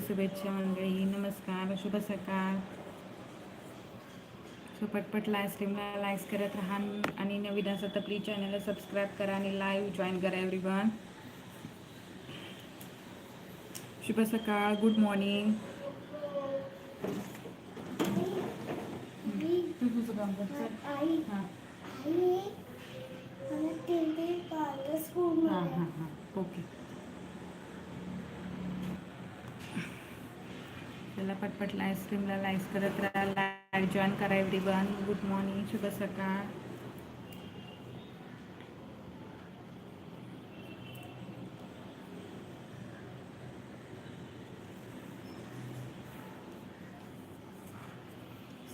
शुभेच्छा मंडळी नमस्कार शुभ सकाळ सो पटपट लाईव्ह स्ट्रीमला लाईक्स करत राहा आणि नवीन असं तर प्लीज चॅनलला सबस्क्राईब करा आणि लाईव्ह जॉईन करा एव्हरीवन शुभ सकाळ गुड मॉर्निंग तू तुझं काम कर चल. आई हां आई मला टीव्ही पाहिलं स्कूल हां हां हां ओके चला पटपट लाईव्ह स्ट्रीमला लाईव्ह करत राहा. लाईव्ह जॉईन करा एव्हरीवन गुड मॉर्निंग शुभ सकाळ.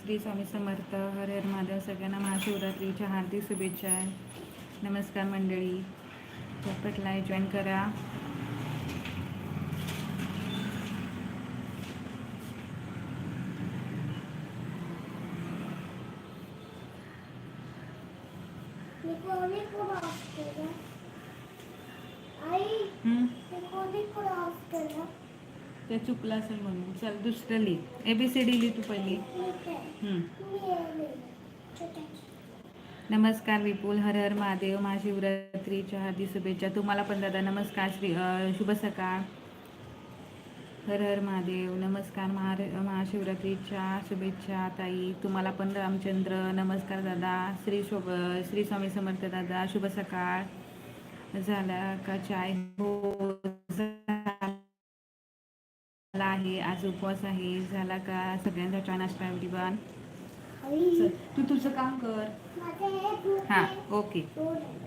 श्री स्वामी समर्थ हर हर महादेव. सगळ्यांना महाशिवरात्रीच्या हार्दिक शुभेच्छा. आहे नमस्कार मंडळी. पटपट लाईव्ह जॉईन करा. ते चुकलं असेल म्हणून. चल दुसरं लिह. ए बी सी डी लिह तू पहिली. नमस्कार विपुल हर हर महादेव महाशिवरात्रीच्या हार्दिक शुभेच्छा. तुम्हाला पण दादा नमस्कार श्री शुभ सकाळ. हर हर महादेव नमस्कार महार महाशिवरात्रीच्या शुभेच्छा ताई. तुम्हाला पण रामचंद्र नमस्कार दादा. श्री शोभ श्री स्वामी समर्थ दादा शुभ सकाळ. झाला का चाय? हो झाला आहे आज उपवास आहे झाला का? सगळ्यांचा चहा नाश्ता एव्हरीवन आई. तू तुझं काम कर. हे हां. ओके. आहे.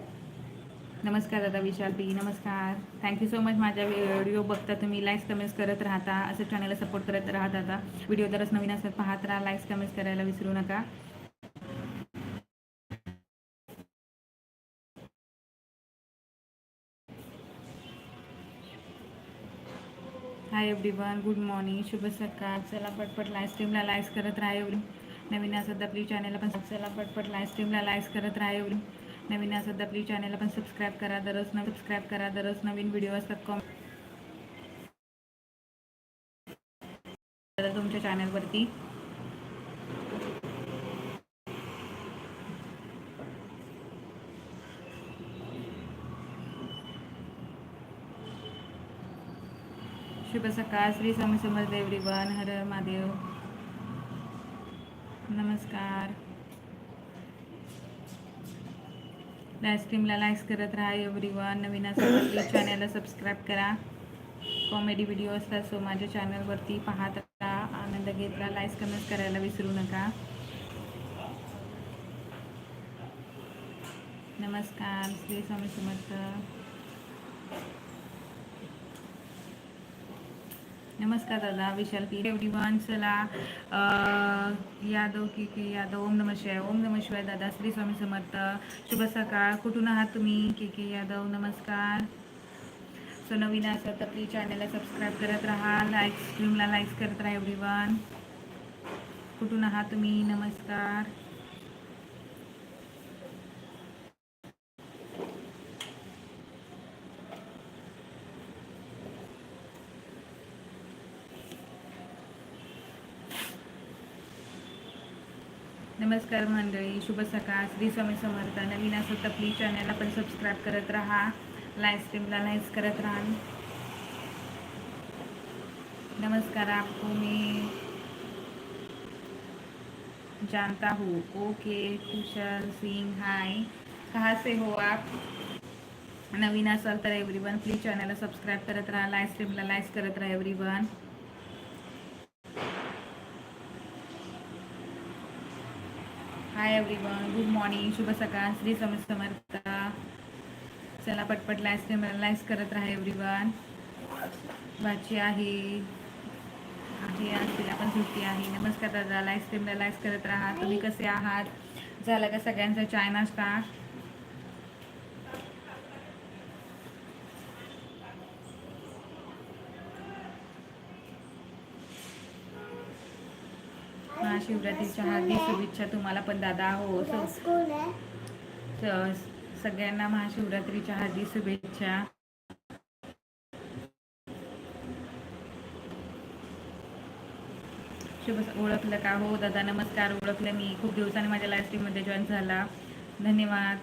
नमस्कार दादा विशाल पी नमस्कार. थँक्यू सो मच माझ्या व्हिडिओ बघता तुम्ही लाईक्स कमेंट्स करत राहता. असं चॅनलला सपोर्ट करत राहा दादा. व्हिडिओ दरच नवीन असतात पाहत राहा लाईक्स कमेंट्स करायला विसरू नका. हाय एव्हरीवन गुड मॉर्निंग शुभ सकाळ. चला पटपट लाईव्ह स्ट्रीमला लाईक्स करत राहा एवढी. नवीन असं तर प्लीज चॅनलला पण चला पटपट लाईव्ह स्ट्रीमला लाईक्स करत राहा एवढी. नवीन असं तर प्लीज चॅनलला पण सबस्क्राईब करा. दररोज नवीन सबस्क्राईब करा. दररोज नवीन व्हिडिओ असतात. कॉम तुमच्या चॅनलवरती शुभ सकाळ श्री स्वामी समर्थ एव्हरीवन हर हर महादेव. नमस्कार. लाईव्ह स्ट्रीमला लाईक्स करत राहा एव्हरीवन नवीन असं चॅनलला सबस्क्राईब करा. कॉमेडी व्हिडिओ असतात सो माझ्या चॅनलवरती पाहत राहा. आनंद घेत राहा. लाईक्स कमेंट करायला विसरू नका. नमस्कार श्री स्वामी समर्थ. नमस्कार दादा विशाल पी. एवढी वन चला यादव की के यादव ओम नम शिवाय ओम नम शिवाय दादा श्री स्वामी समर्थ. शुभ सकाळ. कुठून आहात तुम्ही? के के यादव नमस्कार. सो नवीन असं तर प्लीज चॅनलला सबस्क्राईब करत राहा. लाईक्स स्ट्रीमला लाईक्स करत राहा एवढी वन कुठून आहात तुम्ही? नमस्कार. नमस्कार मंडळी, शुभ सकाळ. श्री स्वामी समर्थ. नवीन असं तर प्लीज़ चॅनलला पण सबस्क्राईब करत राहा. लाईव्ह स्ट्रीमला लाईक्स करत राहा. नमस्कार आपको, मैं जानता हूँ. ओके, कुशल सिंह हाय कहाँ से हो आप? नवीन असाल तर एव्हरीवन प्लीज़ चॅनलला सबस्क्राईब करत राहा. लाईव्ह स्ट्रीमला लाईक्स करत राहा everyone hi everyone good morning शुभ सकाळ. श्री स्वामी समर्थ. चला पटपट लाईस स्ट्रीमला लाईव्ह करत राहा एव्हरीवन भाची आहे. आहे आज तिला पण सुट्टी आहे. नमस्कार दादा. लाईव्ह स्ट्रीमला लाईस करत राहा. तुम्ही कसे आहात? झाला का सगळ्यांचा चाय नाश्ता? महाशिवरात्रीच्या हार्दिक शुभेच्छा तुम्हाला पण दादा. हो सगळ्यांना महाशिवरात्रीच्या हार्दिक शुभेच्छा. शुभ ओळखलं का? हो दादा नमस्कार. ओळखलं मी. खूप दिवसांनी माझ्या लाईव्ह स्ट्रीममध्ये जॉईन झाला. धन्यवाद.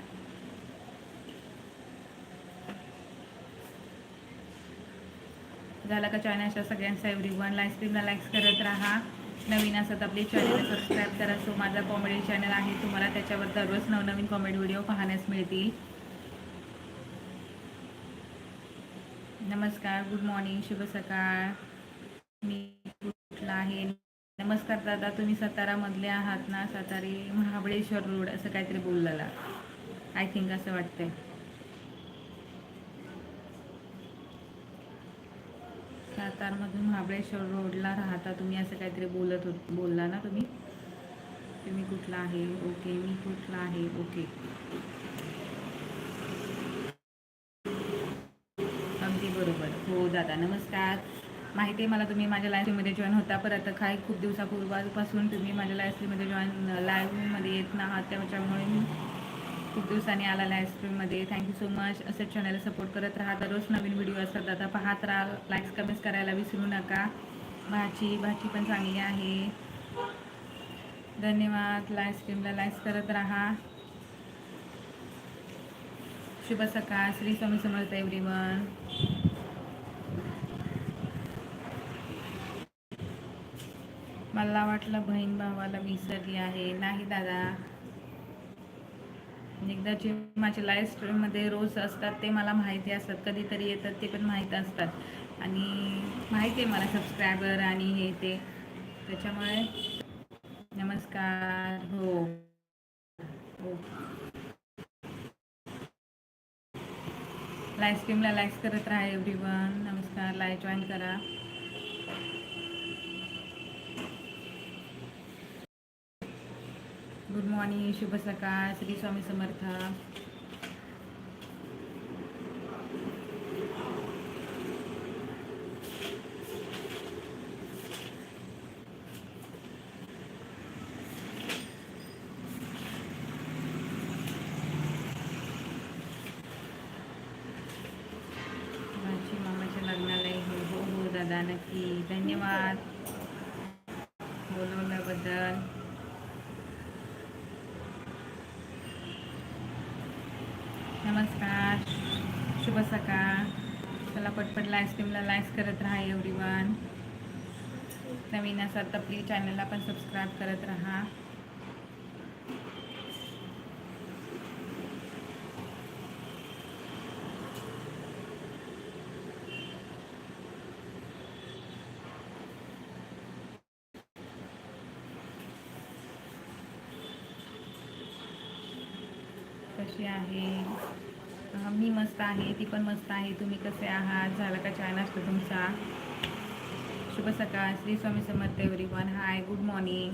झाला का चॅनलच्या सगळ्यांचा? एव्हरी वन लाईव्ह स्ट्रीमला लाईक्स करत राहा. नवीन असत आपले चॅनल सबस्क्राईब करा. सो माझा कॉमेडी चॅनल आहे. तुम्हाला त्याच्यावर दररोज नवनवीन कॉमेडी व्हिडिओ पाहण्यास मिळतील. नमस्कार गुड मॉर्निंग शुभ सकाळ. मी कुठला आहे? नमस्कार दादा तुम्ही सातारामधले आहात ना? सातारी महाबळेश्वर रोड असं काहीतरी बोललेला आय थिंक असं वाटतंय. सातारमधून महाबळेश्वर रोडला राहता तुम्ही असं काहीतरी बोलत होत बोलला ना तुम्ही? तुम्ही कुठला आहे? ओके मी कुठला आहे? ओके. अगदी बरोबर. हो दादा नमस्कार. माहिती आहे मला तुम्ही माझ्या लाईव्हमध्ये जॉईन होता परत काही खूप दिवसापूर्वापासून तुम्ही माझ्या लाईव्हमध्ये जॉईन लाईव्हमध्ये येत ना आहात त्याच्यामुळे मी खूप दिवसांनी आला लाईव्ह स्ट्रीममध्ये थँक्यू सो मच असं चॅनल सपोर्ट करत राहा. दररोज नवीन व्हिडिओ असतात. आता पाहत राहा. लाईक्स कमेंट्स करायला विसरू नका. भाची भाची पण चांगली आहे. धन्यवाद. लाईव्ह स्ट्रीमला लाईक्स करत राहा. शुभ सकाळ. श्री स्वामी समर्थ एव्हरीवन मला वाटलं बहीण भावाला विसरली आहे. नाही दादा. एकदा जे माझे लाईव्ह स्ट्रीममध्ये रोज असतात ते मला माहिती असतात. कधीतरी येतात ते पण माहीत असतात. आणि माहिती आहे मला सबस्क्रायबर आणि हे ते. त्याच्यामुळे नमस्कार. हो. हो. लाईव्ह स्ट्रीमला लाईक्स करत राहा एव्हरी वन नमस्कार. लाईव्ह जॉईन करा. गुड मॉर्निंग शुभ सकाळ श्री स्वामी समर्थ माझी हो हो हो दादा नक्की. धन्यवाद. बोलवल्याबद्दल नमस्कार शुभ का? चला पटपट लाईव्ह स्ट्रीमला लाईक्स करत राहा एवरीवन नवीन असाल तर प्लीज चॅनलला पण सबस्क्राईब करत राहा. कशी आहे? मी मस्त आहे ती पण मस्त आहे. तुम्ही कसे आहात? झाला का चहा नाश्ता तुमचा? शुभ सकाळ. Shri Swami Samarth everyone hi good morning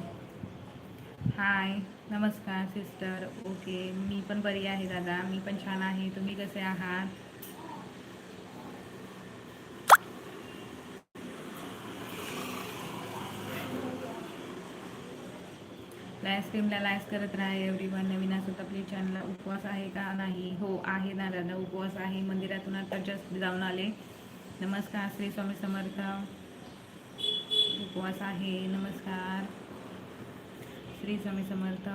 hi नमस्कार सिस्टर ओके मी पण बरी आहे दादा. मी पण छान आहे. तुम्ही कसे आहात? आईस्क्रीमला स्ट्रीमला करत राहा एव्हरी वन नवीन असं तर आपली चॅनलला उपवास आहे का नाही? हो आहे ना दादा उपवास आहे. मंदिरातून आता जस्ट जाऊन आले. नमस्कार श्री स्वामी समर्थ. उपवास आहे. नमस्कार. श्री स्वामी समर्थ.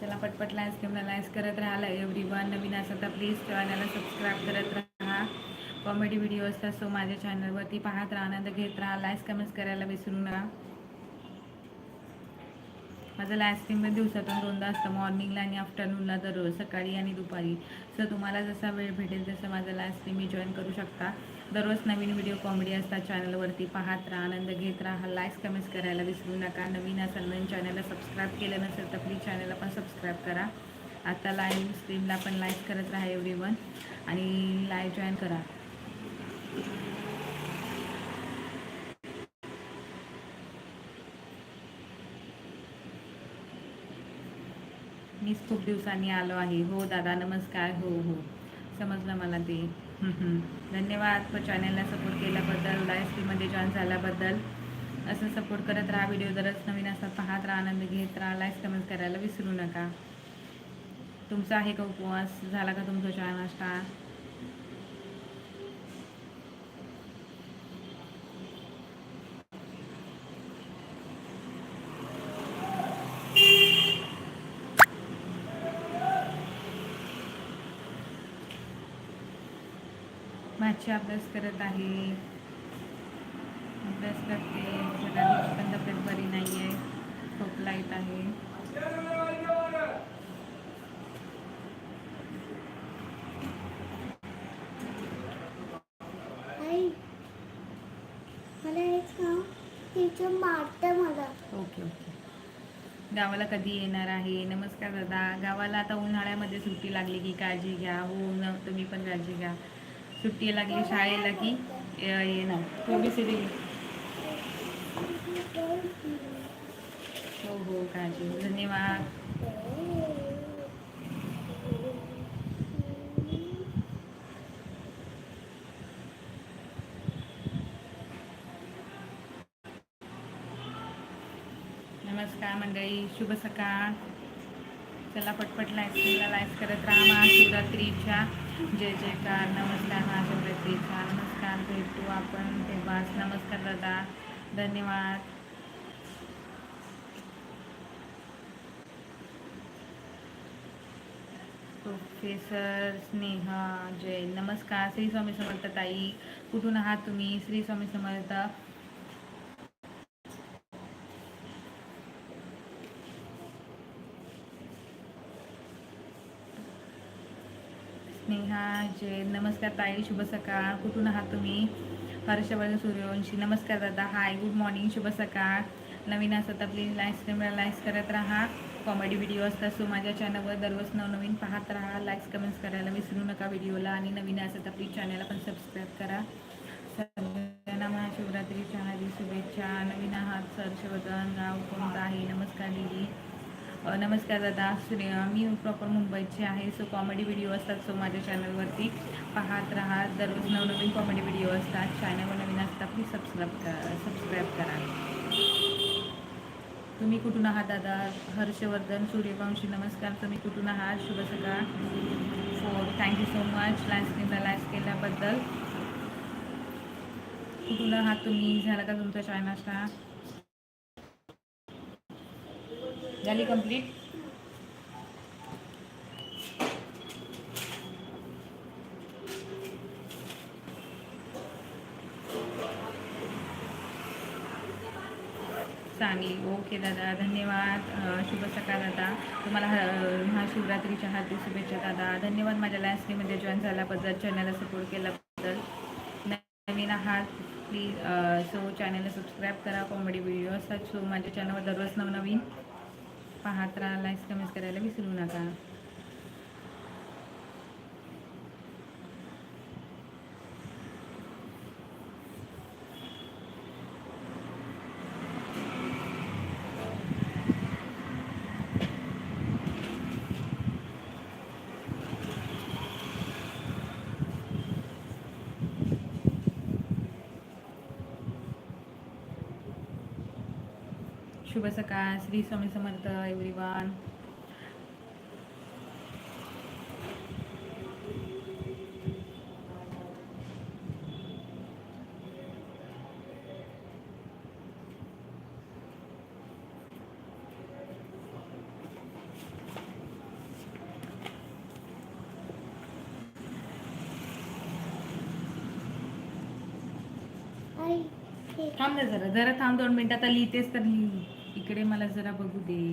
चला पटपट लाईव्ह स्ट्रीमला लाईव्ह करत राहा एव्हरी वन नवीन असं तर प्लीज चॅनलला सबस्क्राईब करत राहा. कॉमेडी व्हिडिओ असतात सो माझ्या चॅनलवरती पाहत राहा आनंद घेत राहा. लाईव्ह कमेंट्स करायला विसरू नका. माझं लाईव्ह स्ट्रीम दिवसातून दोनदा असतं. मॉर्निंगला आणि आफ्टरनूनला दररोज सकाळी आणि दुपारी. सो तुम्हाला जसा वेळ भेटेल तसं माझं लाईव्ह मी जॉईन करू शकता. दररोज नवीन व्हिडिओ कॉमेडी असतात चॅनलवरती पाहत राहा आनंद घेत राहा. लाईक्स कमेंट्स करायला विसरू नका. नवीन असाल नवीन चॅनलला सबस्क्राईब केलं नसेल तर प्लीज चॅनलला पण सबस्क्राईब करा. आता लाईव्ह स्ट्रीमला पण लाईक करत राहा एव्हरी वन आणि लाईव्ह जॉईन करा. मीच खूप दिवसांनी आलो आहे. हो दादा नमस्कार. हो हो. समजलं मला ते. धन्यवाद व चॅनलला सपोर्ट केल्याबद्दल लाईव्ह स्ट्रीममध्ये जॉईन झाल्याबद्दल. असं सपोर्ट करत राहा. व्हिडिओ जरच नवीन असतात पाहत राहा आनंद घेत राहा. लाईव्ह कमेंट करायला विसरू नका. तुमचा आहे का उपवास? झाला का तुमचा चहा नाश्ता? भाची अभ्यास करत आहे. अभ्यास करते. जरा पण तब्येत बरी नाही आहे. खोकला येत आहे ओके ओके. गावाला कधी येणार आहे? नमस्कार दादा. गावाला आता उन्हाळ्यामध्ये सुट्टी लागली की काळजी घ्या. हो न तुम्ही पण काळजी घ्या. सुट्टी लागली शाळेला की ये- येणार थोडीशी दे हो हो काळजी. धन्यवाद. नमस्कार मंडळी शुभ सकाळ. चला पटपट लाईफ लाईफ करत राहा. महाशिवरात्रीच्या जय जयकार नमस्कार महाशिवरात्रीच्या नमस्कार भेटू आपण तेव्हाच. नमस्कार दादा धन्यवाद. प्रोफेसर स्नेहा जय नमस्कार श्री स्वामी समर्थ ताई. कुठून आहात तुम्ही? श्री स्वामी समर्थ स्नेहा जय नमस्कार ताई शुभ सकाळ. कुठून आहात तुम्ही? हर्षवर्धन सूर्यवंशी. नमस्कार दादा. हाय गुड मॉर्निंग शुभ सकाळ. नवीन असं तर प्लीज लाईक लाईक्स करत राहा. कॉमेडी व्हिडिओ असतात सो माझ्या चॅनलवर दररोज नवनवीन पाहत राहा. लाईक्स कमेंट्स करायला विसरू नका व्हिडिओला आणि नवीन असं तर प्लीज चॅनलला पण सबस्क्राईब करा. सगळ्यांना महाशिवरात्रीच्या हार्दिक शुभेच्छा. नवीन आहात हर्षवर्धन. गाव कोणतं आहे? नमस्कार दिदी. नमस्कार दादा श्री मी प्रॉपर मुंबईची आहे. सो कॉमेडी व्हिडिओ असतात सो माझ्या चॅनलवरती पाहत राहा. दररोज नवनवीन कॉमेडी व्हिडिओ असतात. चॅनलवर नवीन असतात प्लीज सबस्क्राईब करा सबस्क्राईब करा. तुम्ही कुठून आहात दादा? हर्षवर्धन सूर्यवंशी नमस्कार. तुम्ही कुठून आहात? शुभ सकाळ. So thank you so much live स्क्रीनला केल्याबद्दल. कुठून आहात तुम्ही? झाला का तुमचा चाय नाश्ता झाली कंप्लीट चांगली. ओके दादा धन्यवाद. शुभ सकाळ दादा. तुम्हाला महाशिवरात्रीच्या हार्दिक शुभेच्छा दादा. धन्यवाद माझ्या लाईव्ह जॉईन झाल्याबद्दल चॅनलला सपोर्ट केल्याबद्दल. नवीन आहात प्लीज सो चॅनलला सबस्क्राईब करा. कॉमेडी व्हिडिओ असतात सो माझ्या चॅनलवर दररोज नवनवीन पाहत राहा लाईक्स कमेंट्स करायला विसरू नका. शुभ सकाळ श्री स्वामी समर्थ एव्हरीवन थांब ना जरा जरा थांब दोन मिनिटं आता लिहितेस तर लिही. इकडे मला जरा बघू दे.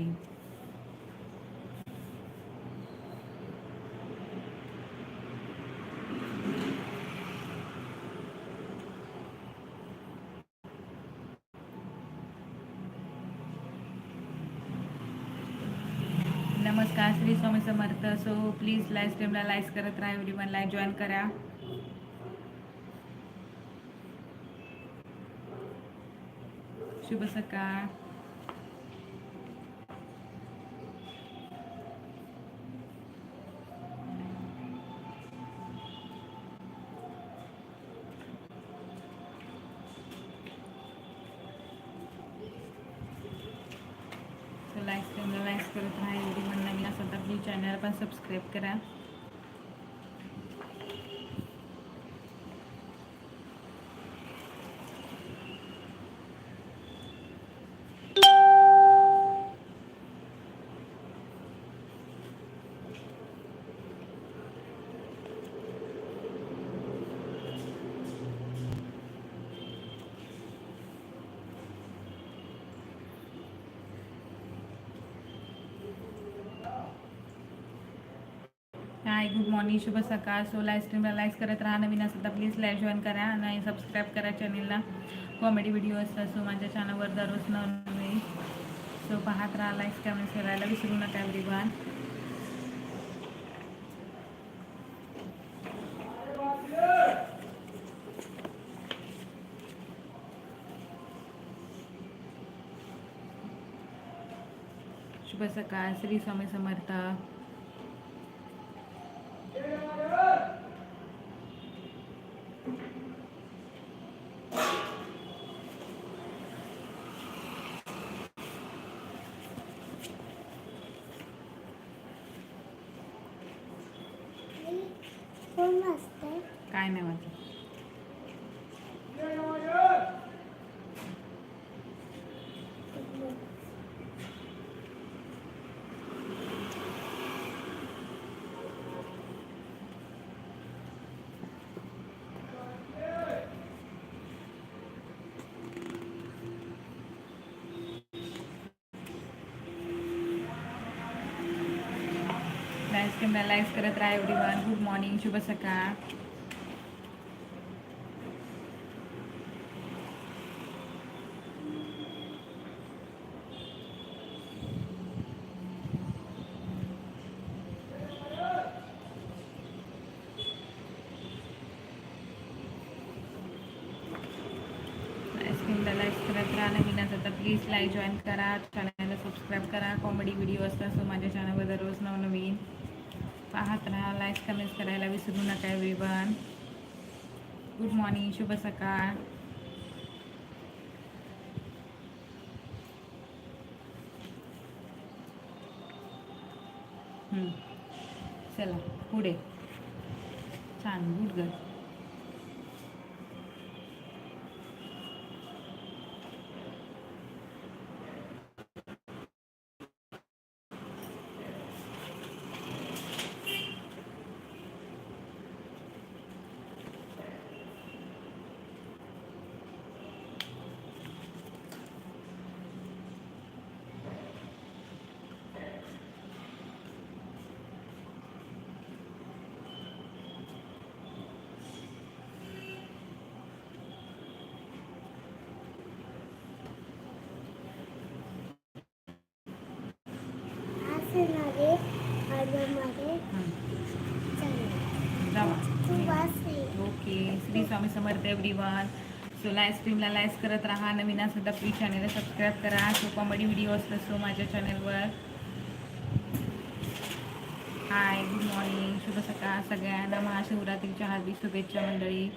नमस्कार Shri Swami Samarth. So please live स्ट्रीमला like करत राहा एव्हरी वन लाईव्ह जॉईन करा. शुभ सकाळ. सबस्क्राईब करा हाय गुड मॉर्निंग शुभ सकाळ. सो लाईव्ह स्ट्रीमला लाईक करत राहा. नवीन असेल तर प्लीज लाईव्ह जॉईन करा आणि सबस्क्राईब करा चॅनेलला. कॉमेडी व्हिडिओ असतात सो माझ्या चॅनलवर दररोज नवीन. सो पाहत राहा लाईक्स कमेंट्स करायला विसरू नका एव्हरीवन शुभ सकाळ. श्री स्वामी समर्थ. लाईव्ह लाईव्ह करत राहा एवढी वन गुड मॉर्निंग शुभ सकाळ. करत राहा. नवीन तर प्लीज लाईक जॉईन करा. चॅनलला सबस्क्राईब करा. कॉमेडी व्हिडिओ असतात सो माझ्या चॅनलवर दररोज नवनवीन. पाहत राहा लाईक कमेंट्स करायला विसरू नका एव्हरीवन गुड मॉर्निंग शुभ सकाळ. चला पुढे. छान गुड गर्ल आज येणारे जावा. Okay. Shri Swami Samarth everyone so live स्ट्रीमला live करत राहा. नवीन असेल तर प्लीज चॅनलला सबस्क्राईब करा. सो कॉमेडी व्हिडिओ असतात सो माझ्या चॅनलवर हाय गुड मॉर्निंग शुभ सकाळ सगळ्यांना महाशिवरात्रीच्या हार्दिक शुभेच्छा मंडळी.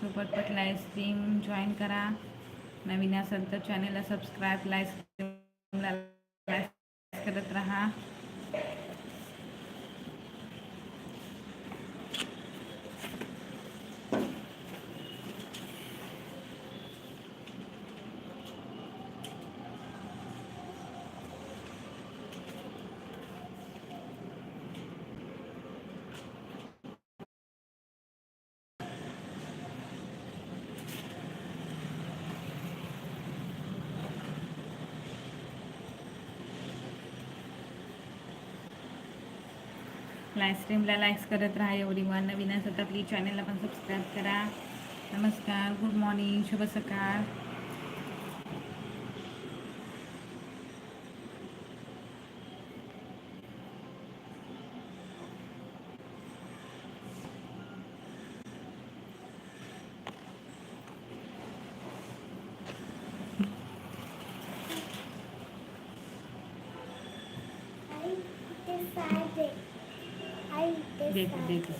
सो पटपट लाईव्ह स्ट्रीम जॉईन करा. नवीन असेल तर चॅनलला सबस्क्राईब लाईव्ह स्ट्रीमला करत राहा. लाईव्हस्ट्रीमला लाईक्स करत राहा. एवढी वन नवीन असं तर प्लीज चॅनलला पण सबस्क्राईब करा. नमस्कार गुड मॉर्निंग शुभ सकाळ आई ते साय दे आई ते देते साय देते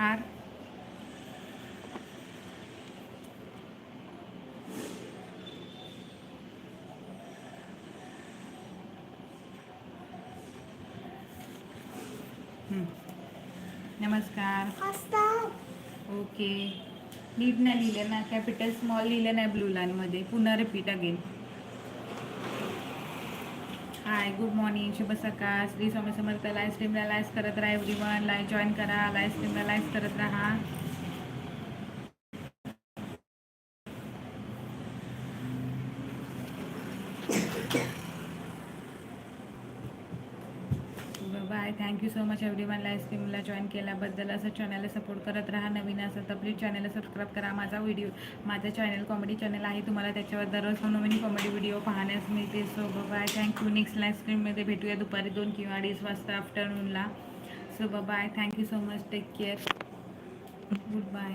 आर हं. नमस्कार असतात ओके नीट नाही लिहिलं ना कॅपिटल स्मॉल लिहिलं नाही ब्लू लाईनमध्ये पुन्हा repeat again hi good morning शुभ सकाळ. श्री स्वामी समर्थ लाईव्ह स्ट्रीमला लाईव्ह करत राहा एव्हरी वन लाईव्ह जॉईन करा लाईव्ह स्ट्रीमला लाईव्ह करत राहा. यू सो मच एवढी मला स्ट्रीमला जॉईन केल्याबद्दल. असं चॅनलला सपोर्ट करत राहा. नवीन असं तर प्लीज चॅनलला सबस्क्राईब करा. माझा व्हिडिओ माझं चॅनल कॉमेडी चॅनल आहे. तुम्हाला त्याच्यावर दररोज नवीन कॉमेडी व्हिडिओ पाहण्यास मिळते so bye thank you next live स्ट्रीममध्ये भेटूया दुपारी दोन किंवा अडीच वाजता आफ्टरनूनला so bye thank you so much take care goodbye